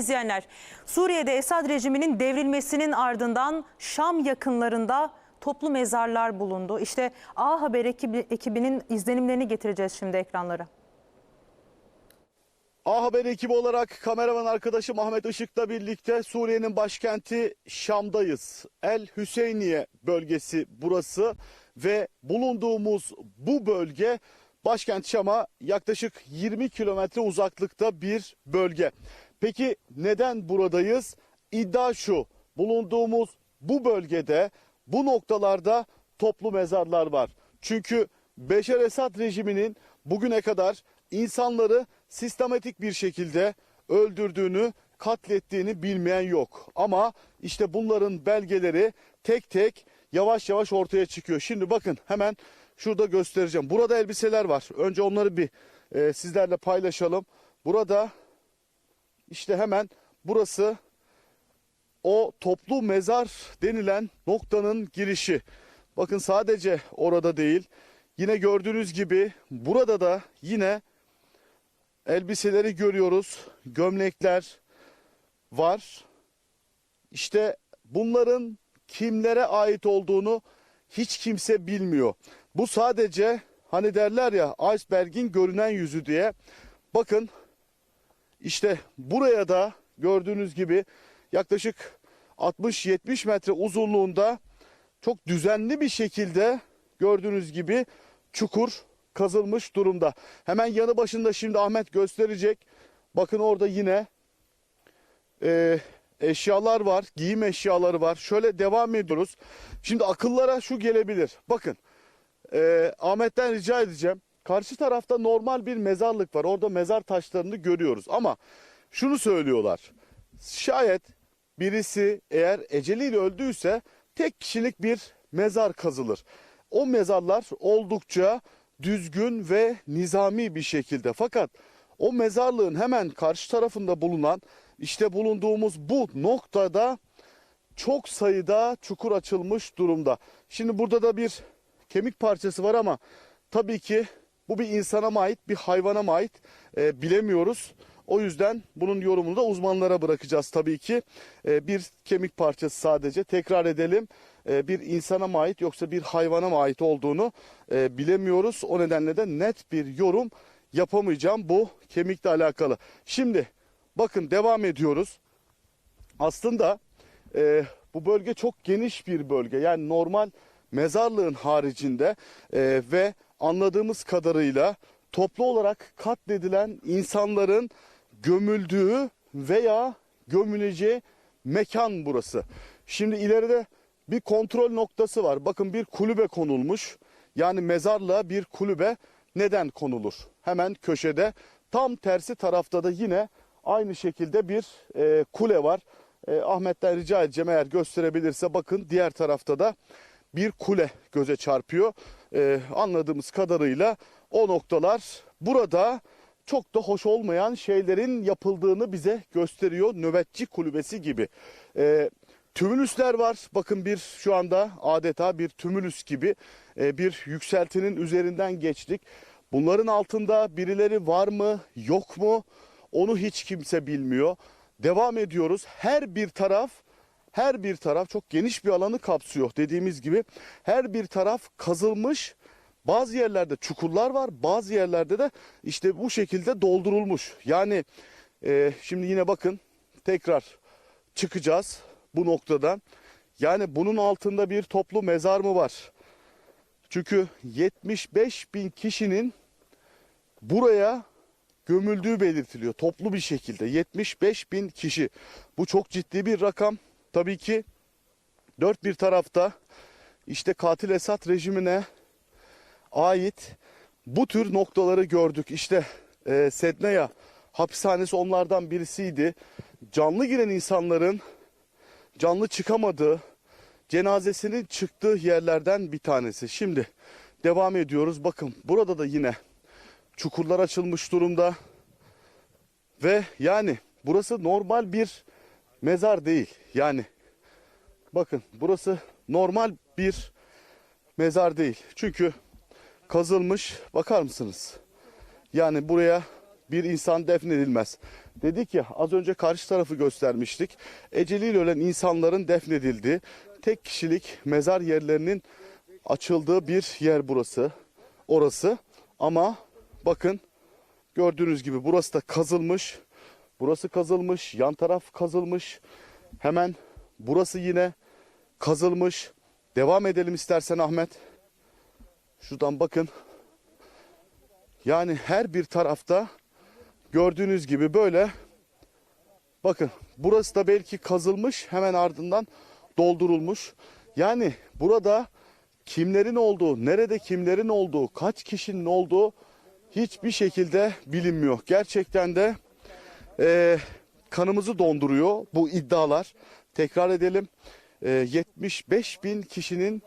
izleyenler, Suriye'de Esad rejiminin devrilmesinin ardından Şam yakınlarında toplu mezarlar bulundu. İşte A Haber ekibi, ekibinin izlenimlerini getireceğiz şimdi ekranlara. A Haber ekibi olarak kameraman arkadaşım Ahmet Işık'la birlikte Suriye'nin başkenti Şam'dayız. El Hüseyniye bölgesi burası ve bulunduğumuz bu bölge başkent Şam'a yaklaşık 20 kilometre uzaklıkta bir bölge. Peki neden buradayız? İddia şu bulunduğumuz bu bölgede bu noktalarda toplu mezarlar var. Çünkü Beşer Esad rejiminin bugüne kadar insanları sistematik bir şekilde öldürdüğünü, katlettiğini bilmeyen yok. Ama işte bunların belgeleri tek tek yavaş yavaş ortaya çıkıyor. Şimdi bakın hemen şurada göstereceğim. Burada elbiseler var. Önce onları bir e, sizlerle paylaşalım. Burada işte hemen burası o toplu mezar denilen noktanın girişi. Bakın sadece orada değil. Yine gördüğünüz gibi burada da yine elbiseleri görüyoruz. Gömlekler var. İşte bunların kimlere ait olduğunu hiç kimse bilmiyor. Bu sadece hani derler ya iceberg'in görünen yüzü diye. Bakın işte buraya da gördüğünüz gibi yaklaşık 60-70 metre uzunluğunda çok düzenli bir şekilde gördüğünüz gibi çukur kazılmış durumda. Hemen yanı başında şimdi Ahmet gösterecek. Bakın orada yine e, eşyalar var, giyim eşyaları var. Şöyle devam ediyoruz. Şimdi akıllara şu gelebilir. Bakın e, Ahmet'ten rica edeceğim. Karşı tarafta normal bir mezarlık var. Orada mezar taşlarını görüyoruz. Ama şunu söylüyorlar. Şayet birisi eğer eceliyle öldüyse tek kişilik bir mezar kazılır. O mezarlar oldukça düzgün ve nizami bir şekilde. Fakat o mezarlığın hemen karşı tarafında bulunan işte bulunduğumuz bu noktada çok sayıda çukur açılmış durumda. Şimdi burada da bir kemik parçası var ama tabii ki bu bir insana mı ait bir hayvana mı ait e, bilemiyoruz. O yüzden bunun yorumunu da uzmanlara bırakacağız tabii ki. E, bir kemik parçası sadece tekrar edelim e, bir insana mı ait yoksa bir hayvana mı ait olduğunu e, bilemiyoruz. O nedenle de net bir yorum yapamayacağım bu kemikle alakalı. Şimdi bakın devam ediyoruz. Aslında e, bu bölge çok geniş bir bölge. Yani normal mezarlığın haricinde e, ve anladığımız kadarıyla toplu olarak katledilen insanların gömüldüğü veya gömüleceği mekan burası. Şimdi ileride bir kontrol noktası var. Bakın bir kulübe konulmuş. Yani mezarlığa bir kulübe neden konulur? Hemen köşede tam tersi tarafta da yine aynı şekilde bir e, kule var. E, Ahmet'ten rica edeceğim eğer gösterebilirse bakın diğer tarafta da bir kule göze çarpıyor. E, anladığımız kadarıyla o noktalar burada çok da hoş olmayan şeylerin yapıldığını bize gösteriyor. Nöbetçi kulübesi gibi. E, Tümülüsler var. Bakın bir şu anda adeta bir tümülüs gibi e, bir yükseltinin üzerinden geçtik. Bunların altında birileri var mı yok mu onu hiç kimse bilmiyor. Devam ediyoruz. Her bir taraf her bir taraf çok geniş bir alanı kapsıyor dediğimiz gibi. Her bir taraf kazılmış. Bazı yerlerde çukurlar var. Bazı yerlerde de işte bu şekilde doldurulmuş. Yani e, şimdi yine bakın tekrar çıkacağız bu noktadan. Yani bunun altında bir toplu mezar mı var? Çünkü 75 bin kişinin buraya gömüldüğü belirtiliyor. Toplu bir şekilde 75 bin kişi. Bu çok ciddi bir rakam. Tabii ki dört bir tarafta işte katil Esad rejimine ait bu tür noktaları gördük. İşte e, Sedneya hapishanesi onlardan birisiydi. Canlı giren insanların canlı çıkamadığı, cenazesinin çıktığı yerlerden bir tanesi. Şimdi devam ediyoruz. Bakın burada da yine çukurlar açılmış durumda. Ve yani burası normal bir mezar değil. Yani bakın burası normal bir mezar değil. Çünkü kazılmış bakar mısınız? Yani buraya bir insan defnedilmez. Dedik ya az önce karşı tarafı göstermiştik. Eceliyle ölen insanların defnedildiği tek kişilik mezar yerlerinin açıldığı bir yer burası. Orası ama bakın gördüğünüz gibi burası da kazılmış. Burası kazılmış, yan taraf kazılmış. Hemen burası yine kazılmış. Devam edelim istersen Ahmet. Şuradan bakın. Yani her bir tarafta gördüğünüz gibi böyle bakın burası da belki kazılmış hemen ardından doldurulmuş. Yani burada kimlerin olduğu, nerede kimlerin olduğu, kaç kişinin olduğu hiçbir şekilde bilinmiyor. Gerçekten de e, kanımızı donduruyor bu iddialar. Tekrar edelim. E, 75 bin kişinin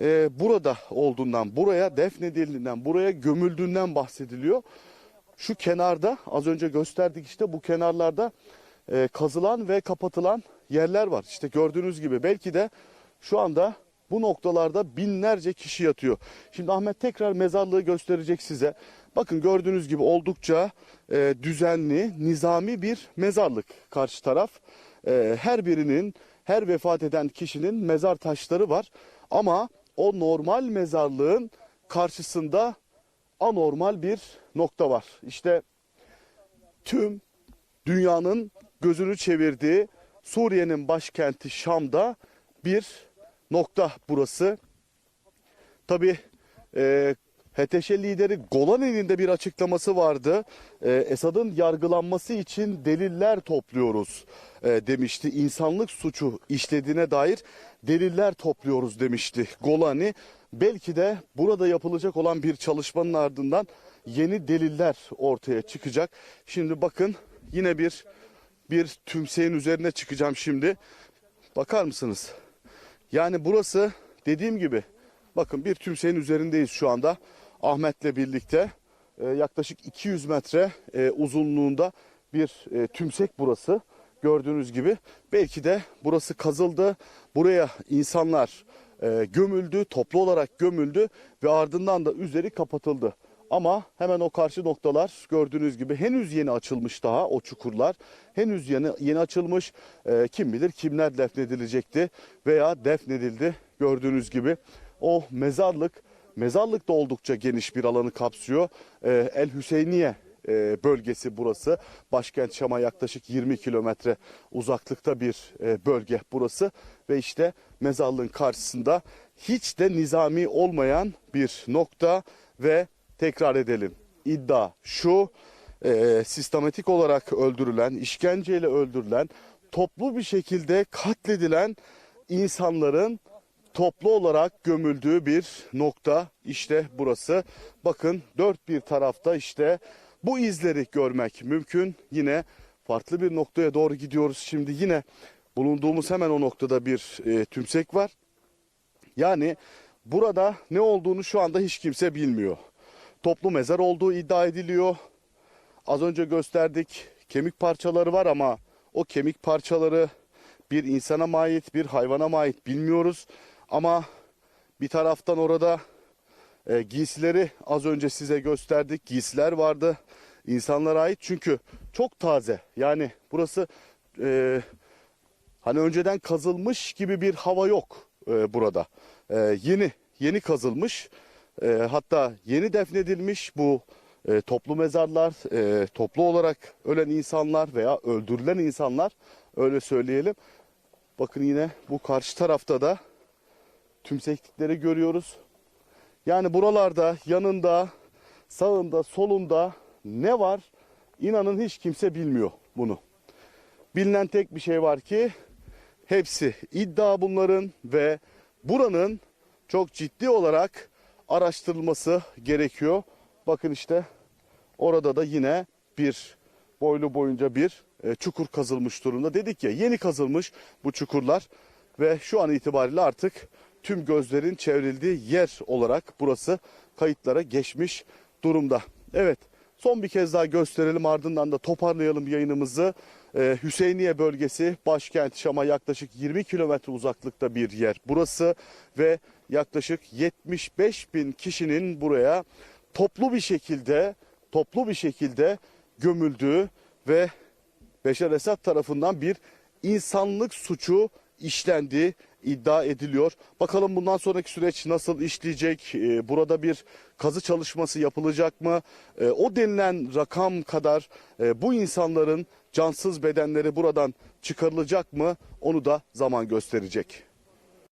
e, burada olduğundan, buraya defnedildiğinden, buraya gömüldüğünden bahsediliyor. Şu kenarda az önce gösterdik işte bu kenarlarda e, kazılan ve kapatılan yerler var. İşte gördüğünüz gibi belki de şu anda bu noktalarda binlerce kişi yatıyor. Şimdi Ahmet tekrar mezarlığı gösterecek size. Bakın gördüğünüz gibi oldukça e, düzenli, nizami bir mezarlık karşı taraf. E, her birinin, her vefat eden kişinin mezar taşları var. Ama o normal mezarlığın karşısında anormal bir nokta var. İşte tüm dünyanın gözünü çevirdiği Suriye'nin başkenti Şam'da bir nokta burası. Tabi e, HTŞ lideri Golan'ın de bir açıklaması vardı. E, Esad'ın yargılanması için deliller topluyoruz e, demişti. İnsanlık suçu işlediğine dair deliller topluyoruz demişti Golani. Belki de burada yapılacak olan bir çalışmanın ardından yeni deliller ortaya çıkacak. Şimdi bakın yine bir bir tümseyin üzerine çıkacağım şimdi. Bakar mısınız? Yani burası dediğim gibi bakın bir tümseyin üzerindeyiz şu anda. Ahmet'le birlikte e, yaklaşık 200 metre e, uzunluğunda bir e, tümsek burası. Gördüğünüz gibi belki de burası kazıldı. Buraya insanlar e, gömüldü, toplu olarak gömüldü ve ardından da üzeri kapatıldı. Ama hemen o karşı noktalar gördüğünüz gibi henüz yeni açılmış daha o çukurlar. Henüz yeni, yeni açılmış. E, kim bilir kimler defnedilecekti veya defnedildi gördüğünüz gibi. O mezarlık, mezarlık da oldukça geniş bir alanı kapsıyor. E, El Hüseyniye e, bölgesi burası. Başkent Şam'a yaklaşık 20 kilometre uzaklıkta bir e, bölge burası. Ve işte mezarlığın karşısında hiç de nizami olmayan bir nokta ve tekrar edelim. İddia şu e, sistematik olarak öldürülen, işkenceyle öldürülen, toplu bir şekilde katledilen insanların toplu olarak gömüldüğü bir nokta işte burası. Bakın dört bir tarafta işte bu izleri görmek mümkün. Yine farklı bir noktaya doğru gidiyoruz. Şimdi yine bulunduğumuz hemen o noktada bir e, tümsek var. Yani burada ne olduğunu şu anda hiç kimse bilmiyor. Toplu mezar olduğu iddia ediliyor. Az önce gösterdik kemik parçaları var ama o kemik parçaları bir insana mı ait bir hayvana mı ait bilmiyoruz. Ama bir taraftan orada e, giysileri az önce size gösterdik. Giysiler vardı insanlara ait çünkü çok taze. Yani burası e, hani önceden kazılmış gibi bir hava yok e, burada. E, yeni yeni kazılmış e, hatta yeni defnedilmiş bu e, toplu mezarlar, e, toplu olarak ölen insanlar veya öldürülen insanlar öyle söyleyelim. Bakın yine bu karşı tarafta da tümseklikleri görüyoruz. Yani buralarda yanında, sağında, solunda ne var? İnanın hiç kimse bilmiyor bunu. Bilinen tek bir şey var ki hepsi iddia bunların ve buranın çok ciddi olarak araştırılması gerekiyor. Bakın işte orada da yine bir boylu boyunca bir e, çukur kazılmış durumda. Dedik ya yeni kazılmış bu çukurlar ve şu an itibariyle artık tüm gözlerin çevrildiği yer olarak burası kayıtlara geçmiş durumda. Evet son bir kez daha gösterelim ardından da toparlayalım yayınımızı. Ee, Hüseyniye bölgesi başkent Şam'a yaklaşık 20 kilometre uzaklıkta bir yer burası ve yaklaşık 75 bin kişinin buraya toplu bir şekilde toplu bir şekilde gömüldüğü ve Beşar Esad tarafından bir insanlık suçu işlendiği iddia ediliyor. Bakalım bundan sonraki süreç nasıl işleyecek? Ee, Burada bir kazı çalışması yapılacak mı? Ee, O denilen rakam kadar e, bu insanların cansız bedenleri buradan çıkarılacak mı? Onu da zaman gösterecek.